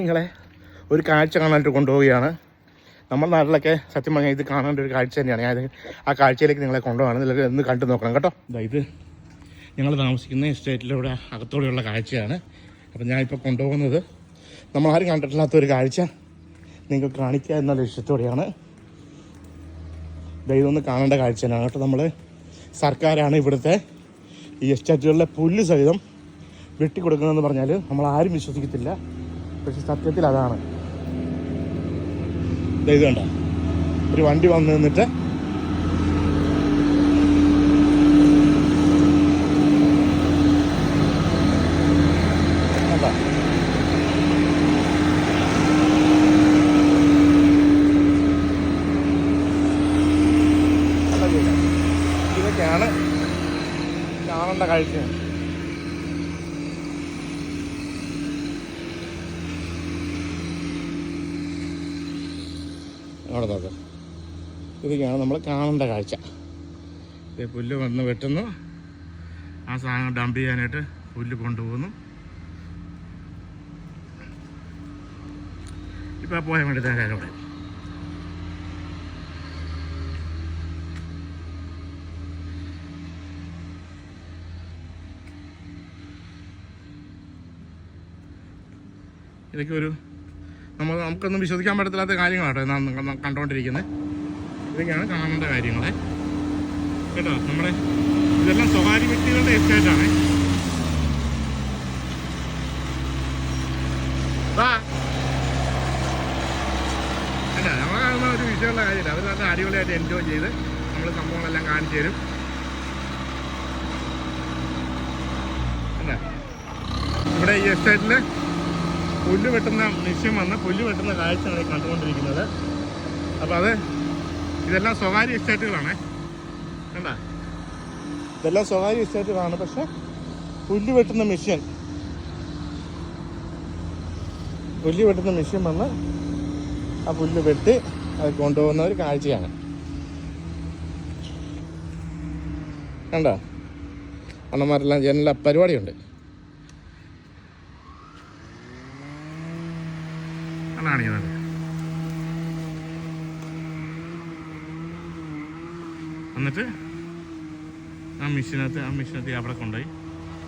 നിങ്ങളെ ഒരു കാഴ്ച കാണാനായിട്ട് കൊണ്ടുപോവുകയാണ്. നമ്മുടെ നാട്ടിലൊക്കെ സത്യം പറഞ്ഞാൽ ഇത് കാണേണ്ട ഒരു കാഴ്ച തന്നെയാണ്. ഞാൻ ആ കാഴ്ചയിലേക്ക് നിങ്ങളെ കൊണ്ടുപോകണം ഇതിലൊക്കെ ഒന്ന് കണ്ടു നോക്കണം കേട്ടോ. ഇതാ ഞങ്ങൾ താമസിക്കുന്ന എസ്റ്റേറ്റിലൂടെ അകത്തോടെയുള്ള കാഴ്ചയാണ്. അപ്പം ഞാനിപ്പോൾ കൊണ്ടുപോകുന്നത് നമ്മളാരും കണ്ടിട്ടില്ലാത്ത ഒരു കാഴ്ച നിങ്ങൾക്ക് കാണിക്കുക എന്ന ലക്ഷ്യത്തോടെയാണ് ഒന്ന് കാണേണ്ട കാഴ്ച തന്നെയാണ് കേട്ടോ നമ്മൾ സർക്കാരാണ് ഇവിടുത്തെ ഈ എസ്റ്റേറ്റുകളിലെ പുല്ല് സഹിതം വെട്ടിക്കൊടുക്കുന്നതെന്ന് പറഞ്ഞാൽ നമ്മൾ ആരും വിശ്വസിക്കത്തില്ല. പക്ഷെ സത്യത്തിൽ അതാണ്. ഒരു വണ്ടി വന്നു നിന്നിട്ട്? ഇതൊക്കെയാണ് കാണേണ്ട കാഴ്ച. അവിടെ നോക്ക്. ഇതൊക്കെയാണ് നമ്മൾ കാണേണ്ട കാഴ്ച. ഇതേ പുല്ല് വന്ന് വെട്ടുന്നു. ആ സാധനം ഡംപ് ചെയ്യാനായിട്ട് പുല്ല് കൊണ്ടുപോകുന്നു. ഇപ്പം പോയാൽ വേണ്ടി തരാൻ അവിടെ. ഇതൊക്കെ ഒരു നമ്മൾ നമുക്കൊന്നും വിശ്വസിക്കാൻ പറ്റത്തില്ലാത്ത കാര്യങ്ങളാണ് നാം കണ്ടുകൊണ്ടിരിക്കുന്നത്. ഇതൊക്കെയാണ് കാണേണ്ട കാര്യങ്ങൾ കേട്ടോ നമ്മുടെ ഇതെല്ലാം സ്വകാര്യ വ്യക്തികളുടെ എസ്റ്റേറ്റാണ് അല്ല നമ്മൾ കാണുന്ന ഒരു വിഷയമുള്ള കാര്യമില്ല. അവർ നല്ല അടിപൊളിയായിട്ട് എൻജോയ് ചെയ്ത് നമ്മൾ സംഭവങ്ങളെല്ലാം കാണിച്ചു തരും. ഇവിടെ ഈ എസ്റ്റേറ്റിൽ പുല്ല് വെട്ടുന്ന മെഷീൻ വന്ന് പുല്ല് വെട്ടുന്ന കാഴ്ചയാണ് ഈ കണ്ടുകൊണ്ടിരിക്കുന്നത്. അപ്പോൾ അത് ഇതെല്ലാം സ്വകാര്യ എസ്റ്റേറ്റുകളാണ്. കണ്ട? ഇതെല്ലാം സ്വകാര്യ എസ്റ്റേറ്റുകളാണ് പക്ഷെ പുല്ല് വെട്ടുന്ന മെഷീൻ പുല്ല് വെട്ടുന്ന മെഷീൻ വന്ന് ആ പുല്ല് വെട്ടി അത് കൊണ്ടുപോകുന്ന ഒരു കാഴ്ചയാണ്. കണ്ടോ? അണ്ണന്മാരെല്ലാം ജനല പരിപാടിയുണ്ട്. ചെയ്യുന്നത് എന്നിട്ട് ആ മെഷീനകത്ത് ആ മെഷീനകത്ത് അവിടെ കൊണ്ടുപോയി.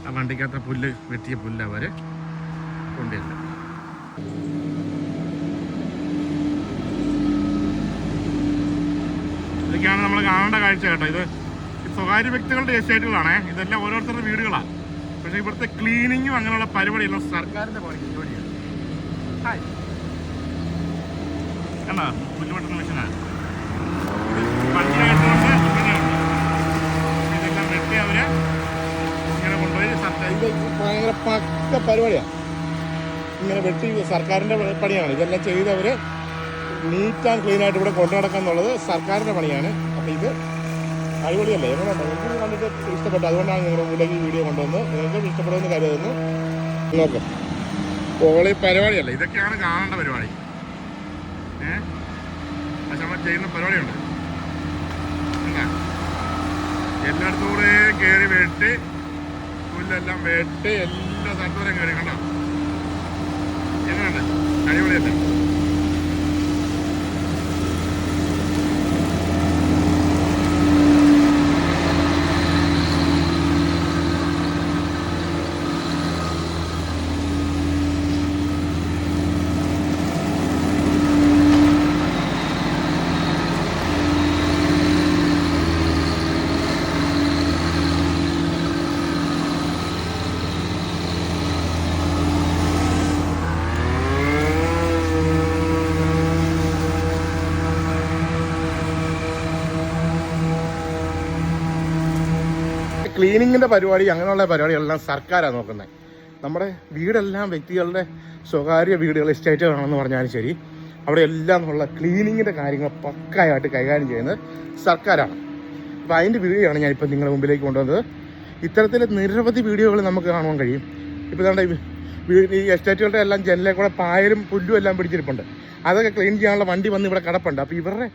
ആ വണ്ടിക്കകത്ത് പുല്ല് വെട്ടിയ പുല്ല് അവർ കൊണ്ടുവരില്ല ഇതൊക്കെയാണ് നമ്മൾ കാണേണ്ട കാഴ്ച കേട്ടോ. ഇത് സ്വകാര്യ വ്യക്തികളുടെ എസ്റ്റേറ്റുകളാണേ ഇതെല്ലാം ഓരോരുത്തരുടെ വീടുകളാണ് പക്ഷേ ഇവിടുത്തെ ക്ലീനിങ്ങും അങ്ങനെയുള്ള പരിപാടിയെല്ലാം സർക്കാരിന്റെ പരിപാടിയാണ് ഹായ്. കണ്ടോ? പുല്ലുപെട്ടുന്ന മെഷീനാണ് വണ്ടിയായതുകൊണ്ട് ഇങ്ങനെയുണ്ട് ഇതെല്ലാം വെട്ടി അവർ ഇങ്ങനെ ഭയങ്കര പക്ക പരിപാടിയാണ് ഇങ്ങനെ വെട്ടി സർക്കാരിന്റെ പണിയാണ്. ഇതെല്ലാം ചെയ്തവര് നീറ്റ് ആൻഡ് ക്ലീൻ ആയിട്ട് ഇവിടെ കൊണ്ടു നടക്കുക എന്നുള്ളത് സർക്കാരിന്റെ പണിയാണ്. അപ്പോൾ ഇത് അടിപൊളിയല്ലേ? എങ്ങനെയുണ്ട് എനിക്ക് കണ്ടിട്ട് ഇഷ്ടപ്പെട്ടു. അതുകൊണ്ടാണ് നിങ്ങളുടെ മുമ്പിലേക്ക് വീഡിയോ കൊണ്ടുവന്നത്. നിങ്ങൾക്ക് ഇഷ്ടപ്പെടുമെന്ന് കരുതുന്നു. നോക്കാം. ഓളി പരിപാടിയല്ല? ഇതൊക്കെയാണ് കാണേണ്ട പരിപാടി. ഏ? പക്ഷെ നമ്മൾ ചെയ്യുന്ന പരിപാടിയുണ്ട്. കൂടെ കയറി വെട്ടി പുല്ലെല്ലാം വെട്ടി എല്ലാ സ്ഥലത്തും കയറി കണ്ടോ? എങ്ങനെയുണ്ട്? അടിപൊളിയല്ലേ? ക്ലീനിങ്ങിന്റെ പരിപാടി അങ്ങനെയുള്ള പരിപാടികളെല്ലാം സർക്കാരാണ് നോക്കുന്നത് നമ്മുടെ വീടെല്ലാം വ്യക്തികളുടെ സ്വകാര്യ വീടുകൾ എസ്റ്റേറ്റുകളാണെന്ന് പറഞ്ഞാലും ശരി അവിടെ എല്ലാം ഉള്ള ക്ലീനിങ്ങിന്റെ കാര്യങ്ങൾ പക്കായിട്ട് കൈകാര്യം ചെയ്യുന്നത് സർക്കാരാണ്. അപ്പോൾ അതിന്റെ വീഡിയോയാണ് ഞാനിപ്പോൾ നിങ്ങളുടെ മുമ്പിലേക്ക് കൊണ്ടുവന്നത്. ഇത്തരത്തിൽ നിരവധി വീഡിയോകൾ നമുക്ക് കാണുവാൻ കഴിയും. ഇപ്പോൾ നമ്മുടെ ഈ എസ്റ്റേറ്റുകളുടെ എല്ലാം ജനലിൽ കൂടെ പായലും പുല്ലും എല്ലാം പിടിച്ചിരിപ്പുണ്ട്. അതൊക്കെ ക്ലീൻ ചെയ്യാനുള്ള വണ്ടി വന്ന് ഇവിടെ കിടപ്പുണ്ട്. അപ്പോൾ ഇവരുടെ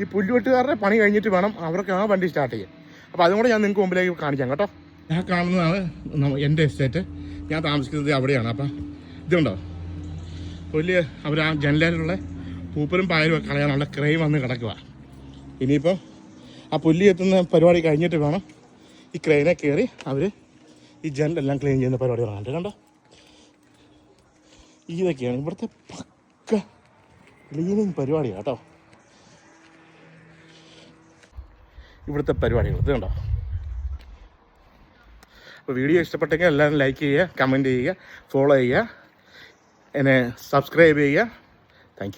ഈ പുല്ലുവെട്ടുകാരുടെ പണി കഴിഞ്ഞിട്ട് വേണം അവർക്ക് ആ വണ്ടി സ്റ്റാർട്ട് ചെയ്യാൻ. അപ്പോൾ അതും കൂടെ ഞാൻ നിങ്ങൾക്ക് മുമ്പിലേക്ക് കാണിക്കാം കേട്ടോ. ഞാൻ കാണുന്നതാണ് എന്റെ എസ്റ്റേറ്റ് ഞാൻ താമസിക്കുന്നത് അവിടെയാണ്. അപ്പം ഇതുണ്ടോ? വലിയ അവർ ആ ജനലിലുള്ള പൂപ്പലും പായലും ഒക്കെ കളയാനുള്ള ക്രൈം വന്ന് കിടക്കുക ഇനിയിപ്പോൾ ആ പുല്ല് എത്തുന്ന പരിപാടി കഴിഞ്ഞിട്ട് വേണം ഈ ക്രെയിനെ കയറി അവർ ഈ ജനലെല്ലാം ക്ലീൻ ചെയ്യുന്ന പരിപാടി തുടങ്ങാണ്ട് കണ്ടോ? ഇതൊക്കെയാണ് ഇവിടുത്തെ പക്ക ക്ലീനിങ് പരിപാടിയാണ് കേട്ടോ. ഇവിടുത്തെ പരിപാടികൾ. ഇത് കണ്ടോ? അപ്പോൾ വീഡിയോ ഇഷ്ടപ്പെട്ടെങ്കിൽ എല്ലാവരും ലൈക്ക് ചെയ്യുക കമന്റ് ചെയ്യുക ഫോളോ ചെയ്യുക എന്നെ സബ്സ്ക്രൈബ് ചെയ്യുക. താങ്ക്